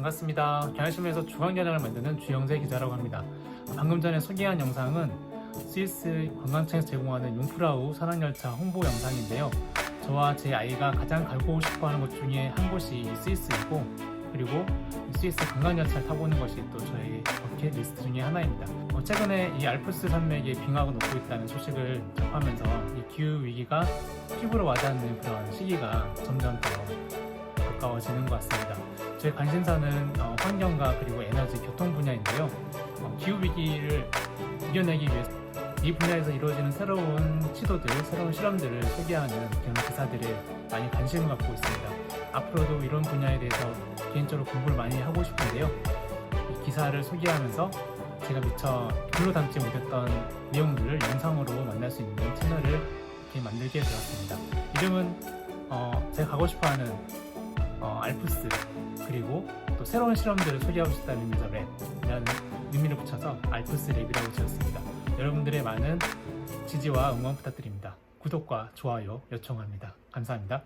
반갑습니다. 경향신문에서 중앙경향을 만드는 주영재 기자라고 합니다. 방금 전에 소개한 영상은 스위스 관광청에서 제공하는 융프라우 산악열차 홍보 영상인데요. 저와 제 아이가 가장 가고 싶어하는 곳 중에 한 곳이 이 스위스이고 그리고 이 스위스 관광열차를 타보는 것이 또 저의 버킷 리스트 중에 하나입니다. 어, 최근에 이 알프스 산맥에 빙하가 녹고 있다는 소식을 접하면서 이 기후 위기가 피부로 와닿는 그런 시기가 점점 더 가까워지는 것 같습니다. 제 관심사는 어, 환경과 그리고 에너지, 교통 분야인데요. 어, 기후 위기를 이겨내기 위해서 이 분야에서 이루어지는 새로운 시도들, 새로운 실험들을 소개하는 그런 기사들에 많이 관심을 갖고 있습니다. 앞으로도 이런 분야에 대해서 개인적으로 공부를 많이 하고 싶은데요. 이 기사를 소개하면서 제가 미처 글로 담지 못했던 내용들을 영상으로 만날 수 있는 채널을 이렇게 만들게 되었습니다. 이름은 어, 제가 가고 싶어하는 어, 알프스 그리고 또 새로운 실험들을 소개하고 싶다는 의미에서 랩이라는 의미를 붙여서 알프스 랩이라고 지었습니다. 여러분들의 많은 지지와 응원 부탁드립니다. 구독과 좋아요 요청합니다. 감사합니다.